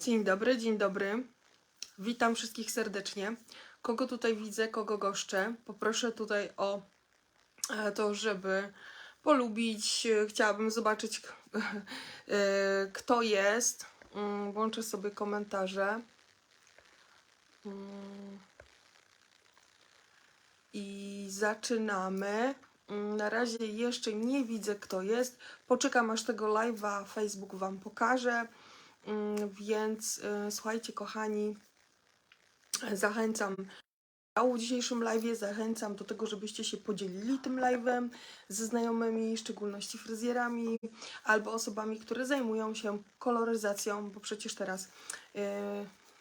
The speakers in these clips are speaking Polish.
Dzień dobry, dzień dobry. Witam wszystkich serdecznie. Kogo tutaj widzę, kogo goszczę? Poproszę tutaj o e, to, żeby polubić. Chciałabym zobaczyć, e, kto jest. Mm, Włączę sobie komentarze. Mm. I zaczynamy. Mm, Na razie jeszcze nie widzę, kto jest. Poczekam, aż tego live'a Facebook Wam pokaże. Mm, Więc y, słuchajcie, kochani, zachęcam w dzisiejszym live'ie, zachęcam do tego, żebyście się podzielili tym live'em ze znajomymi, w szczególności fryzjerami albo osobami, które zajmują się koloryzacją, bo przecież teraz y,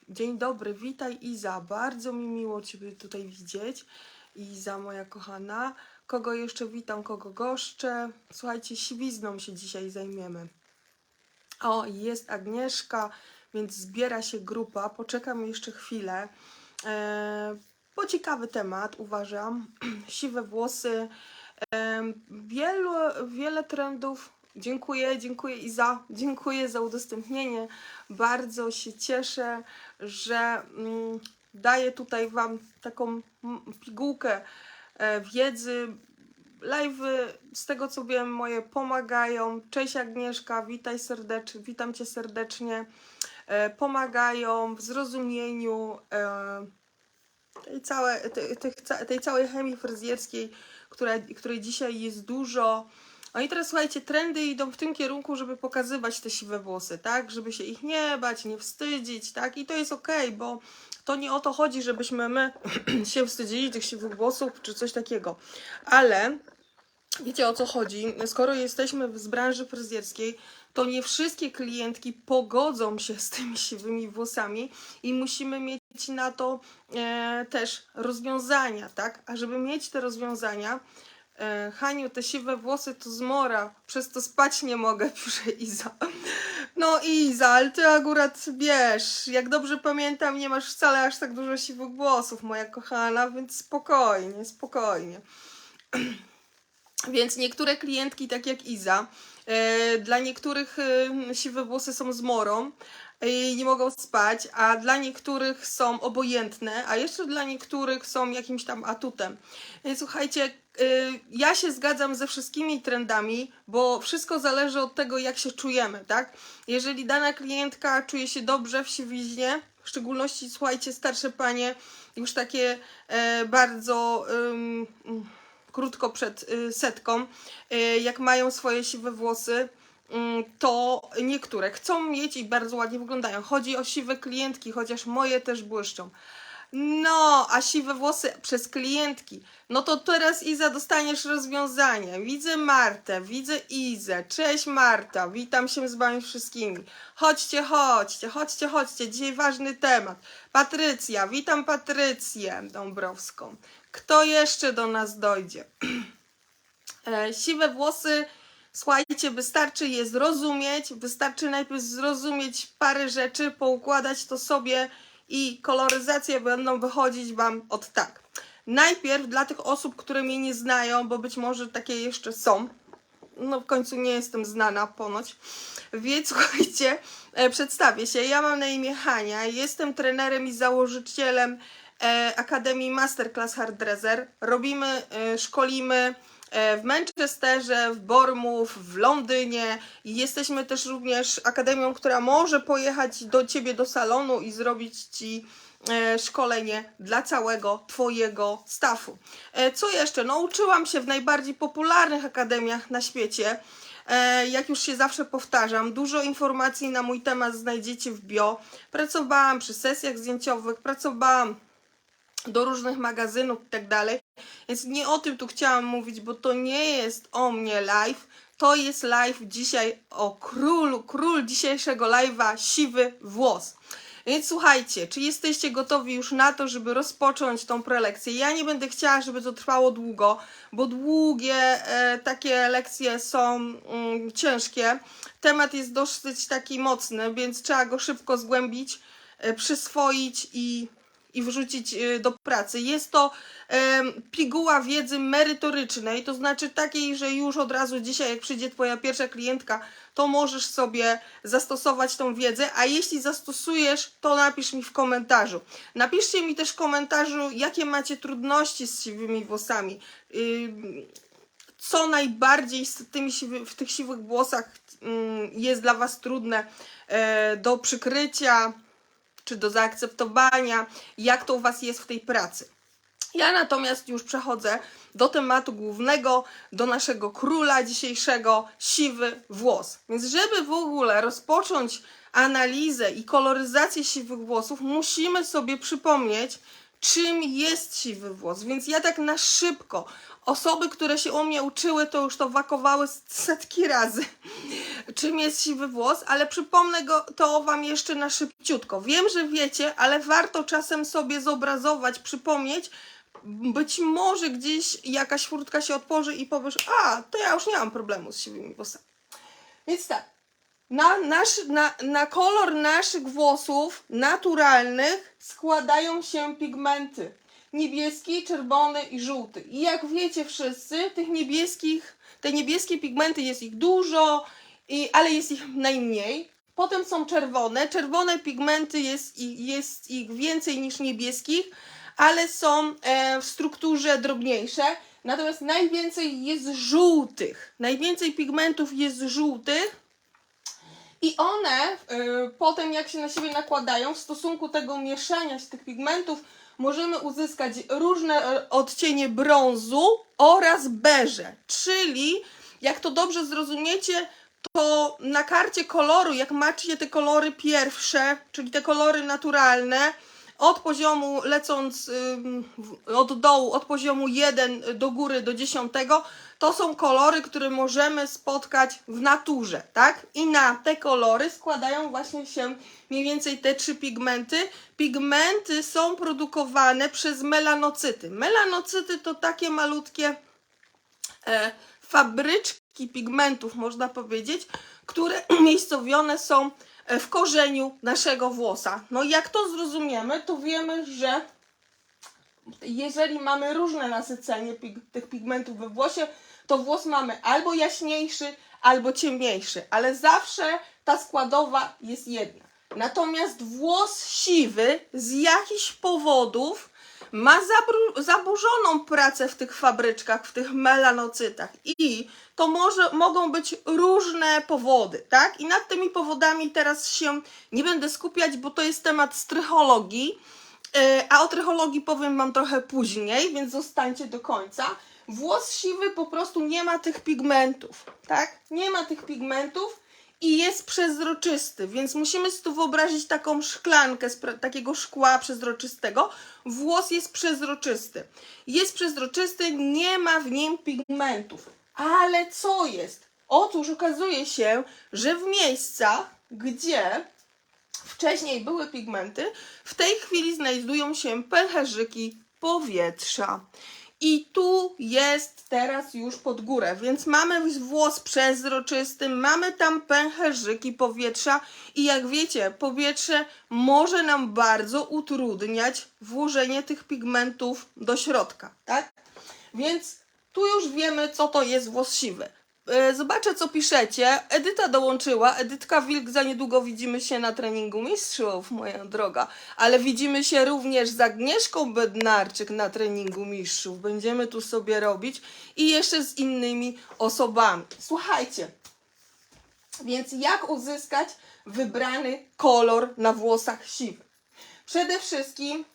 dzień dobry, witaj Iza, bardzo mi miło Ciebie tutaj widzieć. Iza, moja kochana. Kogo jeszcze witam, kogo goszczę? Słuchajcie, siwizną się dzisiaj zajmiemy. O, jest Agnieszka, więc zbiera się grupa. Poczekam jeszcze chwilę. E, bo ciekawy temat, uważam. Siwe włosy. E, wielu, wiele trendów. Dziękuję, dziękuję Iza, dziękuję za udostępnienie. Bardzo się cieszę, że mm, daję tutaj Wam taką mm, pigułkę e, wiedzy, live'y, z tego co wiem, moje pomagają. Cześć Agnieszka, witaj serdecznie, witam Cię serdecznie. E, pomagają w zrozumieniu e, tej, całe, te, ca- tej całej chemii fryzjerskiej, która, której dzisiaj jest dużo. No i teraz słuchajcie, trendy idą w tym kierunku, żeby pokazywać te siwe włosy, tak? Żeby się ich nie bać, nie wstydzić, tak? I to jest okej, bo to nie o to chodzi, żebyśmy my się wstydzili tych siwych włosów czy coś takiego. Ale Wiecie o co chodzi? Skoro jesteśmy z branży fryzjerskiej, to nie wszystkie klientki pogodzą się z tymi siwymi włosami i musimy mieć na to e, też rozwiązania, tak? A żeby mieć te rozwiązania, Haniu, te siwe włosy to zmora, przez to spać nie mogę, pisze Iza. No Iza, ale ty akurat wiesz, jak dobrze pamiętam, nie masz wcale aż tak dużo siwych włosów, moja kochana, więc spokojnie, spokojnie. Więc niektóre klientki, tak jak Iza, e, dla niektórych e, siwe włosy są zmorą i nie mogą spać, a dla niektórych są obojętne, a jeszcze dla niektórych są jakimś tam atutem. Słuchajcie, e, ja się zgadzam ze wszystkimi trendami, bo wszystko zależy od tego, jak się czujemy, tak? Jeżeli dana klientka czuje się dobrze w siwiźnie, w szczególności, słuchajcie, starsze panie, już takie e, bardzo... ym, krótko przed y, setką, y, jak mają swoje siwe włosy, mm, to niektóre chcą mieć i bardzo ładnie wyglądają. Chodzi o siwe klientki, chociaż moje też błyszczą. No, a siwe włosy przez klientki. No to teraz Iza dostaniesz rozwiązanie. Widzę Martę, widzę Izę. Cześć Marta, witam się z wami wszystkimi. Chodźcie, chodźcie, chodźcie, chodźcie. Dzisiaj ważny temat. Patrycja, witam Patrycję Dąbrowską. Kto jeszcze do nas dojdzie? E, siwe włosy, słuchajcie, wystarczy je zrozumieć, wystarczy najpierw zrozumieć parę rzeczy, poukładać to sobie i koloryzacje będą wychodzić Wam od tak. Najpierw dla tych osób, które mnie nie znają, bo być może takie jeszcze są, no w końcu nie jestem znana ponoć, więc słuchajcie, e, przedstawię się. Ja mam na imię Hania, jestem trenerem i założycielem e, Akademii Masterclass Hairdresser. Robimy, e, szkolimy w Manchesterze, w Bournemouth, w Londynie jesteśmy też również akademią, która może pojechać do Ciebie do salonu i zrobić Ci e, szkolenie dla całego Twojego staffu. E, Co jeszcze? No uczyłam się w najbardziej popularnych akademiach na świecie. E, Jak już się zawsze powtarzam, dużo informacji na mój temat znajdziecie w bio. Pracowałam przy sesjach zdjęciowych, pracowałam do różnych magazynów i tak. Więc nie o tym tu chciałam mówić, bo to nie jest o mnie live. To jest live dzisiaj o królu, król dzisiejszego live'a, siwy włos. Więc słuchajcie, czy jesteście gotowi już na to, żeby rozpocząć tą prelekcję? Ja nie będę chciała, żeby to trwało długo, bo długie e, takie lekcje są mm, ciężkie. Temat jest dosyć taki mocny, więc trzeba go szybko zgłębić, e, przyswoić i, i wrzucić y, do pracy. Jest to piguła wiedzy merytorycznej, to znaczy takiej, że już od razu dzisiaj, jak przyjdzie Twoja pierwsza klientka, to możesz sobie zastosować tą wiedzę, a jeśli zastosujesz, to napisz mi w komentarzu. Napiszcie mi też w komentarzu, jakie macie trudności z siwymi włosami. Co najbardziej z tymi w tych siwych włosach jest dla Was trudne e, do przykrycia czy do zaakceptowania, jak to u Was jest w tej pracy. Ja natomiast już przechodzę do tematu głównego, do naszego króla dzisiejszego, siwy włos. Więc żeby w ogóle rozpocząć analizę i koloryzację siwych włosów, musimy sobie przypomnieć, czym jest siwy włos. Więc ja tak na szybko, osoby, które się u mnie uczyły, to już to wakowały setki razy, czym jest siwy włos, ale przypomnę go to Wam jeszcze na szybciutko. Wiem, że wiecie, ale warto czasem sobie zobrazować, przypomnieć, być może gdzieś jakaś furtka się otworzy i powiesz, a, to ja już nie mam problemu z siwymi włosami. Więc tak, na, nasz, na, na kolor naszych włosów naturalnych składają się pigmenty. Niebieski, czerwony i żółty. I jak wiecie wszyscy, tych niebieskich, te niebieskie pigmenty jest ich dużo, i, ale jest ich najmniej. Potem są czerwone. Czerwone pigmenty jest, jest ich więcej niż niebieskich, ale są e, w strukturze drobniejsze. Natomiast najwięcej jest żółtych. Najwięcej pigmentów jest żółtych. I one y, potem, jak się na siebie nakładają, w stosunku tego mieszania się tych pigmentów, możemy uzyskać różne e, odcienie brązu oraz beże. Czyli, jak to dobrze zrozumiecie, to na karcie koloru, jak macie te kolory pierwsze, czyli te kolory naturalne, od poziomu lecąc od dołu, od poziomu 1 do góry do 10, to są kolory, które możemy spotkać w naturze, tak? I na te kolory składają właśnie się mniej więcej te trzy pigmenty. Pigmenty są produkowane przez melanocyty. Melanocyty to takie malutkie e, fabryczki pigmentów, można powiedzieć, które umiejscowione są w korzeniu naszego włosa. No i jak to zrozumiemy, to wiemy, że jeżeli mamy różne nasycenie pig- tych pigmentów we włosie, to włos mamy albo jaśniejszy, albo ciemniejszy, ale zawsze ta składowa jest jedna. Natomiast włos siwy z jakichś powodów ma zaburzoną pracę w tych fabryczkach, w tych melanocytach i to może, mogą być różne powody, tak? I nad tymi powodami teraz się nie będę skupiać, bo to jest temat strychologii. E, A o trychologii powiem Wam trochę później, więc zostańcie do końca. Włos siwy po prostu nie ma tych pigmentów, tak? Nie ma tych pigmentów i jest przezroczysty, więc musimy sobie tu wyobrazić taką szklankę z takiego szkła przezroczystego. Włos jest przezroczysty. Jest przezroczysty, nie ma w nim pigmentów. Ale co jest? Otóż okazuje się, że w miejscach, gdzie wcześniej były pigmenty, w tej chwili znajdują się pęcherzyki powietrza. I tu jest teraz już pod górę, więc mamy włos przezroczysty, mamy tam pęcherzyki powietrza i jak wiecie, powietrze może nam bardzo utrudniać włożenie tych pigmentów do środka, tak? Więc tu już wiemy, co to jest włos siwy. E, Zobaczę, co piszecie. Edyta dołączyła. Edytka Wilk, za niedługo widzimy się na treningu mistrzów, moja droga. Ale widzimy się również z Agnieszką Bednarczyk na treningu mistrzów. Będziemy tu sobie robić i jeszcze z innymi osobami. Słuchajcie, więc jak uzyskać wybrany kolor na włosach siwych? Przede wszystkim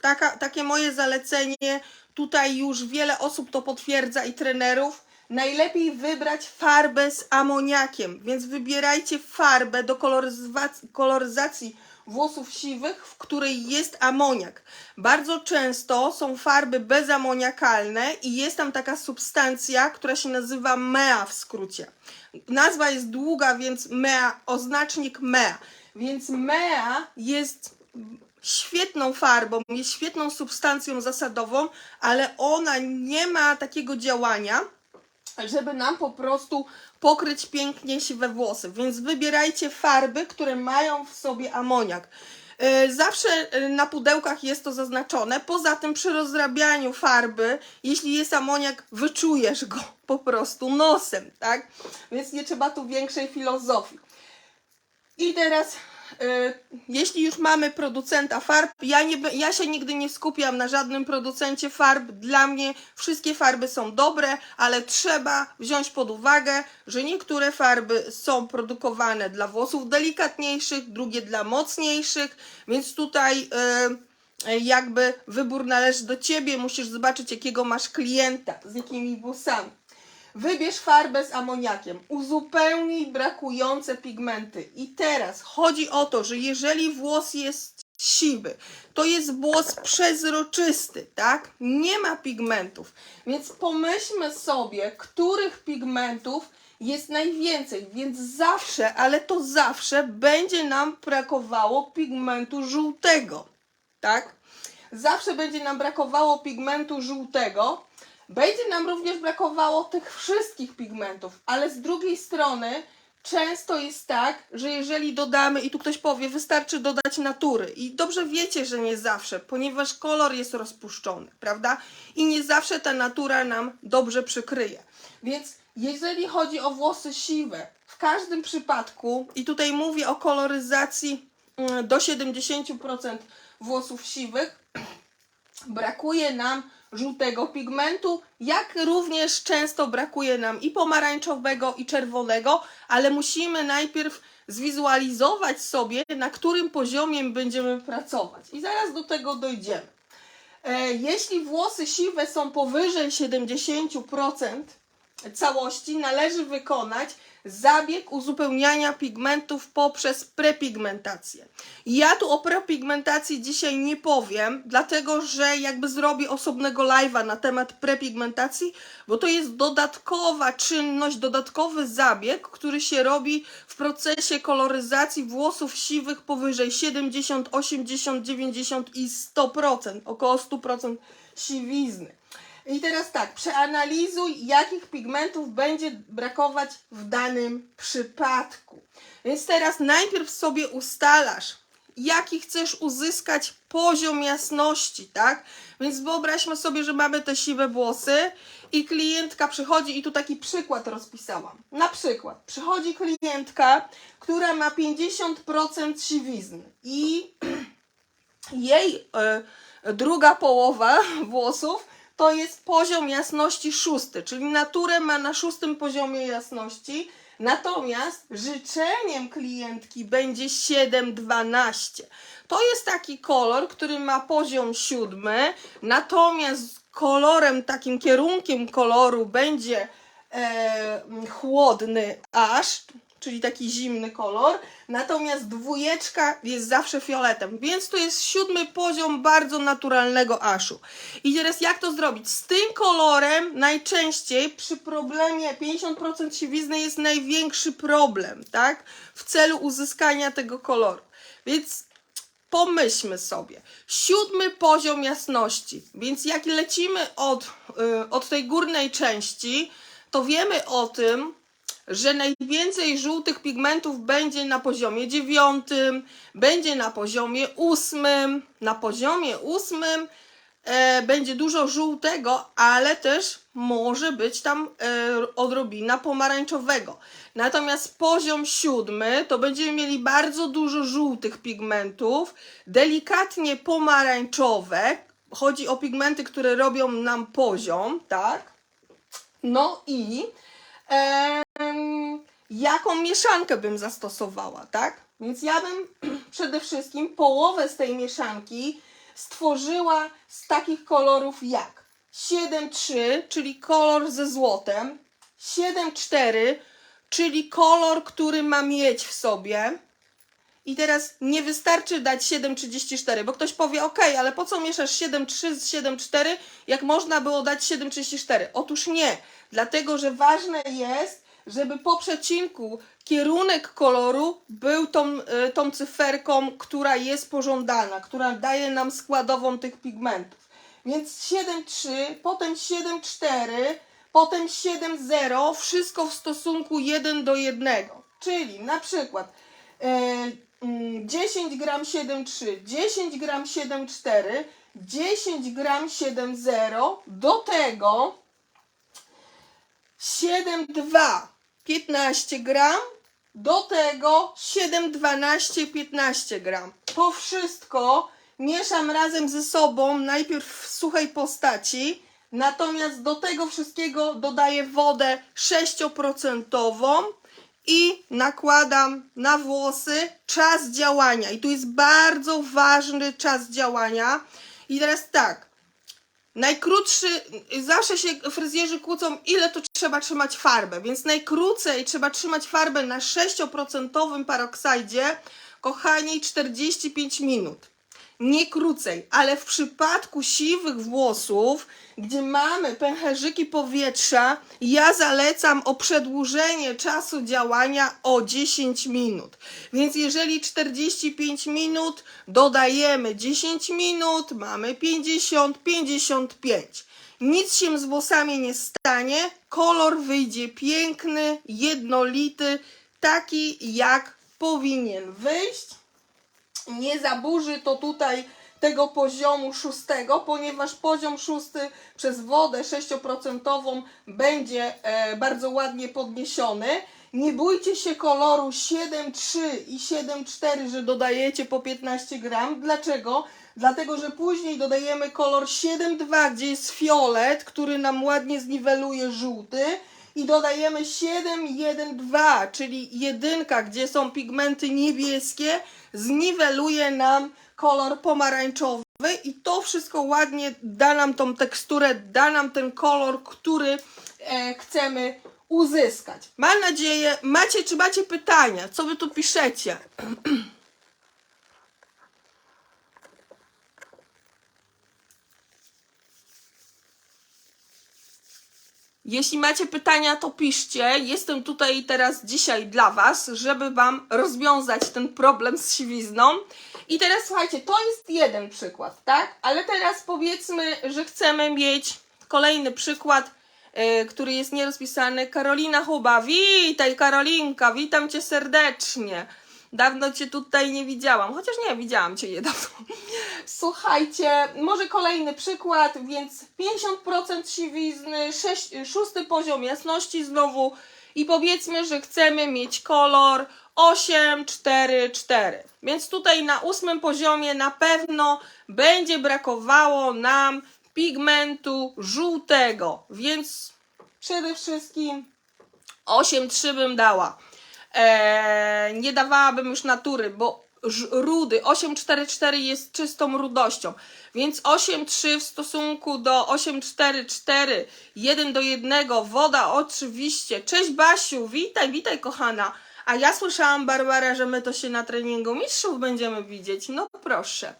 taka, takie moje zalecenie, tutaj już wiele osób to potwierdza i trenerów, najlepiej wybrać farbę z amoniakiem, więc wybierajcie farbę do koloryzacji, włosów siwych, w której jest amoniak. Bardzo często są farby bezamoniakalne i jest tam taka substancja, która się nazywa MEA w skrócie. Nazwa jest długa, więc MEA, oznacznik MEA. Więc MEA jest świetną farbą, jest świetną substancją zasadową, ale ona nie ma takiego działania, żeby nam po prostu pokryć pięknie siwe włosy. Więc wybierajcie farby, które mają w sobie amoniak. E, Zawsze e, na pudełkach jest to zaznaczone. Poza tym przy rozrabianiu farby, jeśli jest amoniak, wyczujesz go po prostu nosem, tak? Więc nie trzeba tu większej filozofii. I teraz, jeśli już mamy producenta farb, ja, nie, ja się nigdy nie skupiam na żadnym producencie farb. Dla mnie wszystkie farby są dobre, ale trzeba wziąć pod uwagę, że niektóre farby są produkowane dla włosów delikatniejszych, drugie dla mocniejszych, więc tutaj e, e, jakby wybór należy do ciebie. Musisz zobaczyć, jakiego masz klienta, z jakimi włosami. Wybierz farbę z amoniakiem, uzupełnij brakujące pigmenty. I teraz chodzi o to, że jeżeli włos jest siwy, to jest włos przezroczysty, tak? Nie ma pigmentów. Więc pomyślmy sobie, których pigmentów jest najwięcej, więc zawsze, ale to zawsze będzie nam brakowało pigmentu żółtego, tak? Zawsze będzie nam brakowało pigmentu żółtego. Będzie nam również brakowało tych wszystkich pigmentów, ale z drugiej strony często jest tak, że jeżeli dodamy, i tu ktoś powie, wystarczy dodać natury. I dobrze wiecie, że nie zawsze, ponieważ kolor jest rozpuszczony, prawda? I nie zawsze ta natura nam dobrze przykryje. Więc jeżeli chodzi o włosy siwe, w każdym przypadku, i tutaj mówię o koloryzacji mm, do 70% włosów siwych, brakuje nam żółtego pigmentu, jak również często brakuje nam i pomarańczowego, i czerwonego, ale musimy najpierw zwizualizować sobie, na którym poziomie będziemy pracować. I zaraz do tego dojdziemy. E, Jeśli włosy siwe są powyżej 70% całości, należy wykonać zabieg uzupełniania pigmentów poprzez prepigmentację. Ja tu o prepigmentacji dzisiaj nie powiem, dlatego że jakby zrobię osobnego live'a na temat prepigmentacji, bo to jest dodatkowa czynność, dodatkowy zabieg, który się robi w procesie koloryzacji włosów siwych powyżej 70, 80, 90 i 100%, około 100% siwizny. I teraz tak, przeanalizuj, jakich pigmentów będzie brakować w danym przypadku. Więc teraz najpierw sobie ustalasz, jaki chcesz uzyskać poziom jasności, tak? Więc wyobraźmy sobie, że mamy te siwe włosy i klientka przychodzi, i tu taki przykład rozpisałam. Na przykład, przychodzi klientka, która ma 50% siwizny i jej e, druga połowa włosów to jest poziom jasności szósty, czyli naturę ma na szóstym poziomie jasności, natomiast życzeniem klientki będzie 7-12. To jest taki kolor, który ma poziom siódmy, natomiast kolorem, takim kierunkiem koloru będzie e, chłodny aż, czyli taki zimny kolor, natomiast dwójeczka jest zawsze fioletem, więc to jest siódmy poziom bardzo naturalnego aszu. I teraz jak to zrobić? Z tym kolorem najczęściej przy problemie 50% siwizny jest największy problem, tak? W celu uzyskania tego koloru. Więc pomyślmy sobie. Siódmy poziom jasności. Więc jak lecimy od, y, od tej górnej części, to wiemy o tym, że najwięcej żółtych pigmentów będzie na poziomie dziewiątym, będzie na poziomie ósmym. Na poziomie ósmym e, będzie dużo żółtego, ale też może być tam e, odrobina pomarańczowego. Natomiast poziom siódmy to będziemy mieli bardzo dużo żółtych pigmentów, delikatnie pomarańczowe. Chodzi o pigmenty, które robią nam poziom, tak? No i em, jaką mieszankę bym zastosowała, tak? Więc ja bym przede wszystkim połowę z tej mieszanki stworzyła z takich kolorów jak 7-3, czyli kolor ze złotem, 7-4, czyli kolor, który ma miedź w sobie. I teraz nie wystarczy dać 7,34, bo ktoś powie, ok, ale po co mieszasz 7,3 z 7,4, jak można było dać 7,34? Otóż nie, dlatego że ważne jest, żeby po przecinku kierunek koloru był tą, y, tą cyferką, która jest pożądana, która daje nam składową tych pigmentów. Więc 7,3, potem 7,4, potem 7,0, wszystko w stosunku 1 do 1. Czyli na przykład e, mm, 10 gram 7,3, 10 gram 7,4, 10 gram 7,0, do tego 7,2 15 gram, do tego 7,12 15 gram. To wszystko mieszam razem ze sobą, najpierw w suchej postaci, natomiast do tego wszystkiego dodaję wodę 6% i nakładam na włosy czas działania. I tu jest bardzo ważny czas działania. I teraz tak, Najkrótszy, zawsze się fryzjerzy kłócą, ile to trzeba trzymać farbę, więc najkrócej trzeba trzymać farbę na 6% paroksajdzie, kochani, 45 minut. Nie krócej, ale w przypadku siwych włosów, gdzie mamy pęcherzyki powietrza, ja zalecam o przedłużenie czasu działania o 10 minut. Więc jeżeli 45 minut, dodajemy 10 minut, mamy 50, 55. Nic się z włosami nie stanie, kolor wyjdzie piękny, jednolity, taki jak powinien wyjść nie zaburzy to tutaj tego poziomu szóstego, ponieważ poziom szósty przez wodę 6% będzie e, bardzo ładnie podniesiony. Nie bójcie się koloru 7,3 i 7,4, że dodajecie po 15 gram. Dlaczego? Dlatego, że później dodajemy kolor 7,2, gdzie jest fiolet, który nam ładnie zniweluje żółty i dodajemy 712, czyli jedynka, gdzie są pigmenty niebieskie, zniweluje nam kolor pomarańczowy i to wszystko ładnie da nam tą teksturę, da nam ten kolor, który e, chcemy uzyskać. Mam nadzieję, macie, czy macie pytania? Co wy tu piszecie? Jeśli macie pytania, to piszcie. Jestem tutaj teraz dzisiaj dla Was, żeby Wam rozwiązać ten problem z siwizną. I teraz słuchajcie, to jest jeden przykład, tak? Ale teraz powiedzmy, że chcemy mieć kolejny przykład, yy, który jest nierozpisany. Karolina Huba, witaj Karolinka, witam Cię serdecznie. Dawno Cię tutaj nie widziałam, chociaż nie, widziałam Cię niedawno. Słuchajcie, może kolejny przykład, więc 50% siwizny, szósty poziom jasności znowu i powiedzmy, że chcemy mieć kolor 8, 4, 4. Więc tutaj na ósmym poziomie na pewno będzie brakowało nam pigmentu żółtego, więc przede wszystkim 8,3 bym dała. Eee, nie dawałabym już natury, bo rudy 844 jest czystą rudością, więc 83 w stosunku do 844 1 do 1 woda oczywiście. Cześć Basiu, witaj, witaj kochana. A ja słyszałam Barbara, że my to się na treningu mistrzów będziemy widzieć. No proszę.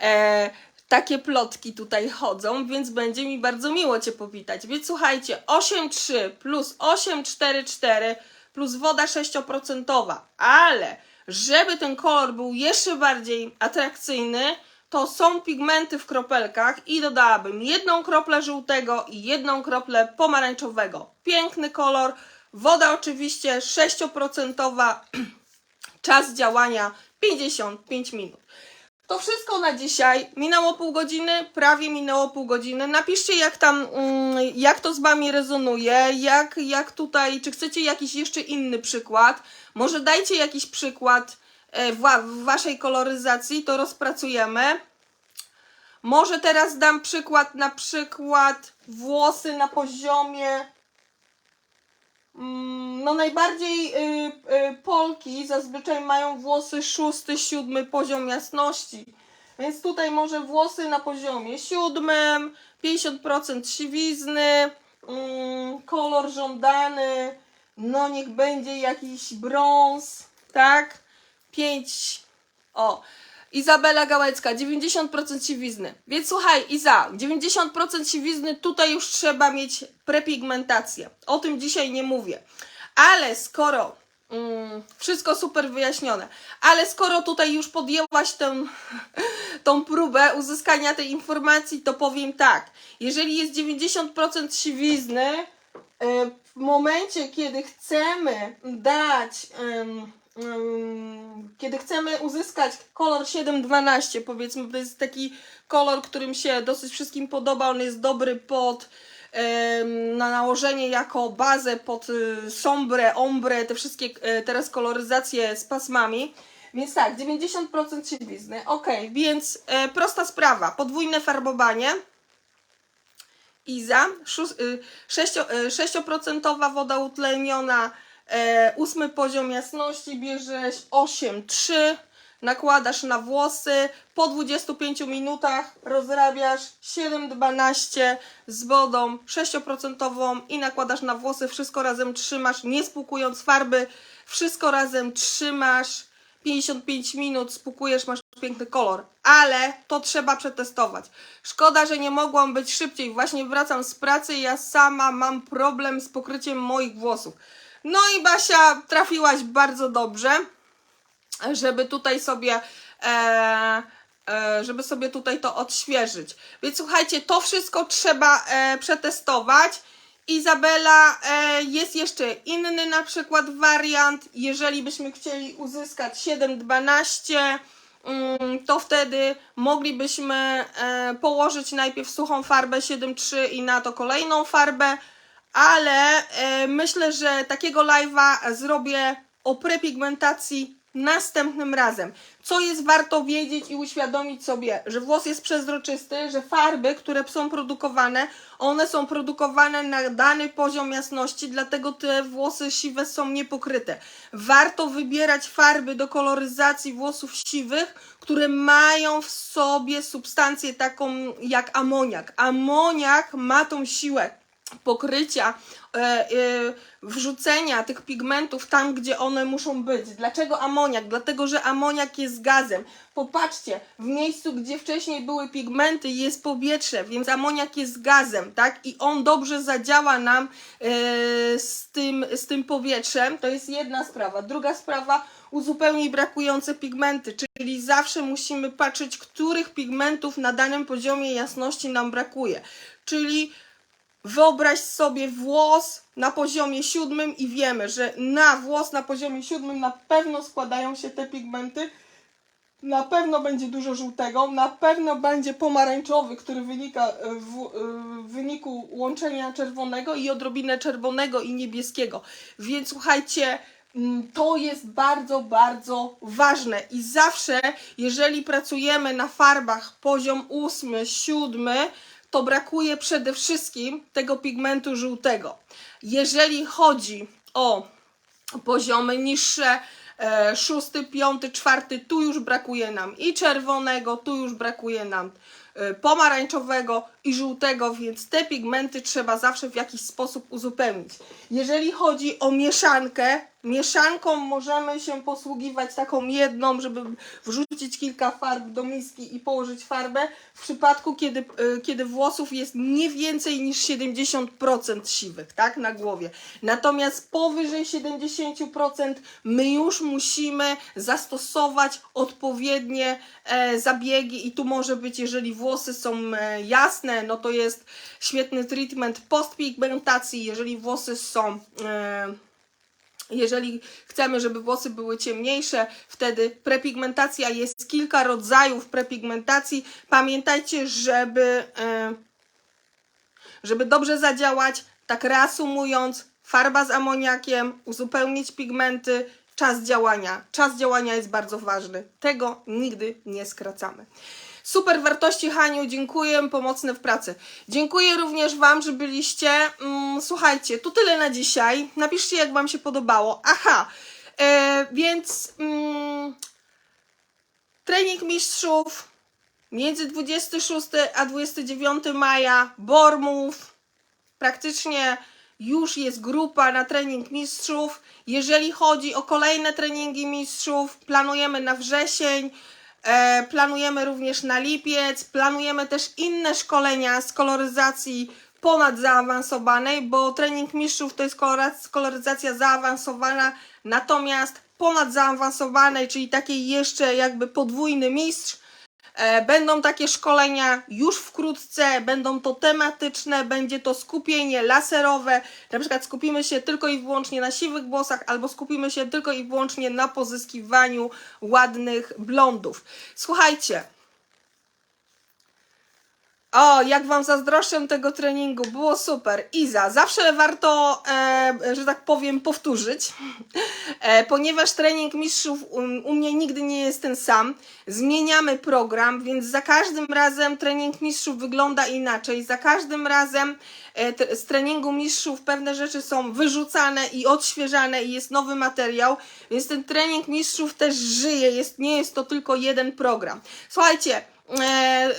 Eee, takie plotki tutaj chodzą, więc będzie mi bardzo miło Cię powitać. Więc słuchajcie, 8,3 plus 8,44 plus woda 6%, ale żeby ten kolor był jeszcze bardziej atrakcyjny, to są pigmenty w kropelkach i dodałabym jedną kroplę żółtego i jedną kroplę pomarańczowego. Piękny kolor, woda oczywiście 6%, czas działania 55 minut. To wszystko na dzisiaj. Minęło pół godziny, prawie minęło pół godziny. Napiszcie, jak tam, mm, jak to z wami rezonuje, jak, jak tutaj, czy chcecie jakiś jeszcze inny przykład. Może dajcie jakiś przykład e, w, wa- w waszej koloryzacji, to rozpracujemy. Może teraz dam przykład, na przykład włosy na poziomie No najbardziej y, y, Polki zazwyczaj mają włosy szósty, siódmy poziom jasności. Więc tutaj może włosy na poziomie siódmym, 50% siwizny, mm, kolor żądany, no niech będzie jakiś brąz, tak? 5, o. Izabela Gałecka, 90% siwizny. Więc słuchaj, Iza, 90% siwizny tutaj już trzeba mieć prepigmentację. O tym dzisiaj nie mówię. Ale skoro mm, wszystko super wyjaśnione, ale skoro tutaj już podjęłaś tę, tą próbę uzyskania tej informacji, to powiem tak. Jeżeli jest 90% siwizny, e, w momencie, kiedy chcemy dać kiedy chcemy uzyskać kolor 712, powiedzmy, to jest taki kolor, którym się dosyć wszystkim podoba, on jest dobry pod na nałożenie jako bazę pod y, sombre, ombre, te wszystkie e, teraz koloryzacje z pasmami. Więc tak, 90% siedlizny. Ok, więc e, prosta sprawa. Podwójne farbowanie. Iza, szós- y, sześcio- 6% woda utleniona, e, ósmy poziom jasności, bierzesz 8,3, nakładasz na włosy, po 25 minutach rozrabiasz 7,12 z wodą 6% i nakładasz na włosy, wszystko razem trzymasz, nie spłukując farby, wszystko razem trzymasz 55 minut, spłukujesz, masz piękny kolor, ale to trzeba przetestować. Szkoda, że nie mogłam być szybciej. Właśnie wracam z pracy i ja sama mam problem z pokryciem moich włosów. No i Basia, trafiłaś bardzo dobrze, żeby tutaj sobie. E, e, żeby sobie tutaj to odświeżyć. Więc słuchajcie, to wszystko trzeba e, przetestować. Izabela, e, jest jeszcze inny na przykład wariant, jeżeli byśmy chcieli uzyskać 712, mm, to wtedy moglibyśmy e, położyć najpierw suchą farbę 7.3 i na to kolejną farbę, ale e, myślę, że takiego live'a zrobię o prepigmentacji następnym razem. Co jest warto wiedzieć i uświadomić sobie, że włos jest przezroczysty, że farby, które są produkowane, one są produkowane na dany poziom jasności, dlatego te włosy siwe są niepokryte. Warto wybierać farby do koloryzacji włosów siwych, które mają w sobie substancję taką jak amoniak. Amoniak ma tą siłę pokrycia, e, e, wrzucenia tych pigmentów tam, gdzie one muszą być. Dlaczego amoniak? Dlatego, że amoniak jest gazem. Popatrzcie, w miejscu, gdzie wcześniej były pigmenty, jest powietrze, więc amoniak jest gazem, tak? I on dobrze zadziała nam e, z, tym, z tym powietrzem. To jest jedna sprawa. Druga sprawa, uzupełnij brakujące pigmenty, czyli zawsze musimy patrzeć, których pigmentów na danym poziomie jasności nam brakuje. Czyli Wyobraź sobie włos na poziomie siódmym i wiemy, że na włos na poziomie siódmym na pewno składają się te pigmenty. Na pewno będzie dużo żółtego, na pewno będzie pomarańczowy, który wynika e, w, w wyniku łączenia czerwonego i odrobinę czerwonego i niebieskiego. Więc słuchajcie, mm, to jest bardzo, bardzo ważne i zawsze, jeżeli pracujemy na farbach poziom ósmy, siódmy, to brakuje przede wszystkim tego pigmentu żółtego. Jeżeli chodzi o poziomy niższe, e, szósty, piąty, czwarty, tu już brakuje nam i czerwonego, tu już brakuje nam e, pomarańczowego i żółtego, więc te pigmenty trzeba zawsze w jakiś sposób uzupełnić. Jeżeli chodzi o mieszankę, mieszanką możemy się posługiwać taką jedną, żeby wrzucić kilka farb do miski i położyć farbę, w przypadku kiedy, y, kiedy włosów jest nie więcej niż 70% siwych, tak, na głowie. Natomiast powyżej 70% my już musimy zastosować odpowiednie e, zabiegi i tu może być, jeżeli włosy są e, no to jest świetny treatment postpigmentacji, jeżeli włosy są... E, jeżeli chcemy, żeby włosy były ciemniejsze, wtedy prepigmentacja jest kilka rodzajów prepigmentacji. Pamiętajcie, żeby, e, żeby dobrze zadziałać, tak reasumując, farba z amoniakiem, uzupełnić pigmenty, czas działania. Czas działania jest bardzo ważny. Tego nigdy nie skracamy. Super wartości, Haniu, dziękuję, pomocne w pracy. Dziękuję również Wam, że byliście. Mm, słuchajcie, to tyle na dzisiaj. Napiszcie, jak Wam się podobało. Aha, e, więc mm, trening mistrzów między 26 a 29 maja, Bormów. Praktycznie już jest grupa na trening mistrzów. Jeżeli chodzi o kolejne treningi mistrzów, planujemy na wrzesień. E, planujemy również na lipiec, planujemy też inne szkolenia z koloryzacji ponad zaawansowanej, bo trening mistrzów to jest koloryzacja zaawansowana, natomiast ponad zaawansowanej, czyli takiej jeszcze jakby podwójny mistrz, Będą takie szkolenia już wkrótce, będą to tematyczne, będzie to skupienie laserowe. Na przykład skupimy się tylko i wyłącznie na siwych włosach, albo skupimy się tylko i wyłącznie na pozyskiwaniu ładnych blondów. Słuchajcie. O, jak wam zazdroszczę tego treningu, było super. Iza, zawsze warto, e, że tak powiem, powtórzyć, e, ponieważ trening mistrzów u, u mnie nigdy nie jest ten sam. Zmieniamy program, więc za każdym razem trening mistrzów wygląda inaczej. Za każdym razem e, t- z treningu mistrzów pewne rzeczy są wyrzucane i odświeżane i jest nowy materiał, więc ten trening mistrzów też żyje, jest, nie jest to tylko jeden program. Słuchajcie, e,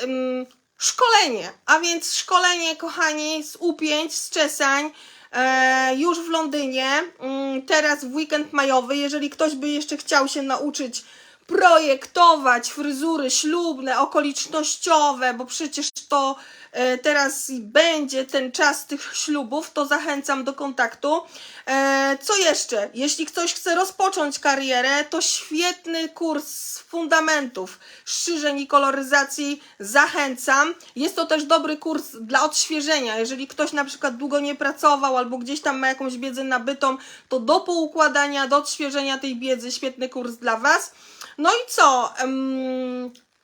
mm, Szkolenie, a więc szkolenie, kochani, z U5, z Czesań, e, już w Londynie, mm, teraz w weekend majowy. Jeżeli ktoś by jeszcze chciał się nauczyć projektować fryzury ślubne, okolicznościowe, bo przecież to teraz będzie ten czas tych ślubów, to zachęcam do kontaktu. E, co jeszcze? Jeśli ktoś chce rozpocząć karierę, to świetny kurs fundamentów strzyżeń i koloryzacji. Zachęcam. Jest to też dobry kurs dla odświeżenia. Jeżeli ktoś na przykład długo nie pracował albo gdzieś tam ma jakąś wiedzę nabytą, to do poukładania, do odświeżenia tej wiedzy świetny kurs dla Was. No i co?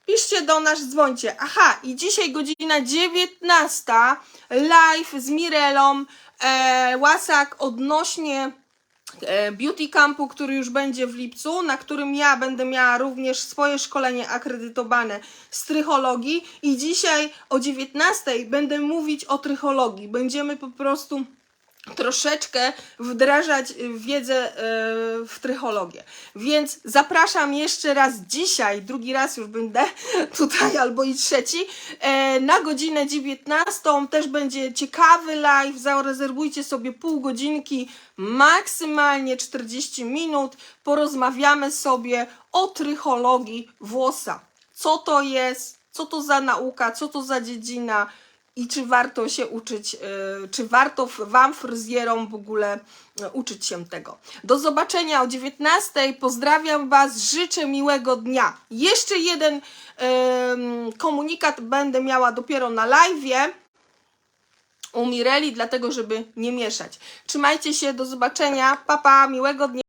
Piszcie do nas, dzwońcie. Aha, i dzisiaj godzina 19 live z Mirelą e, Łasak odnośnie e, Beauty Campu, który już będzie w lipcu, na którym ja będę miała również swoje szkolenie akredytowane z trychologii i dzisiaj o 19 będę mówić o trychologii. Będziemy po prostu troszeczkę wdrażać wiedzę y, w trychologię. Więc zapraszam jeszcze raz dzisiaj, drugi raz już będę tutaj albo i trzeci, e, na godzinę 19 też będzie ciekawy live, zarezerwujcie sobie pół godzinki, maksymalnie 40 minut, porozmawiamy sobie o trychologii włosa. Co to jest, co to za nauka, co to za dziedzina, i czy warto się uczyć, y, czy warto Wam, fryzjerom, w ogóle y, uczyć się tego. Do zobaczenia o 19. Pozdrawiam Was, życzę miłego dnia. Jeszcze jeden komunikat będę miała dopiero na live u Mireli, dlatego żeby nie mieszać. Trzymajcie się, do zobaczenia, papa, miłego dnia.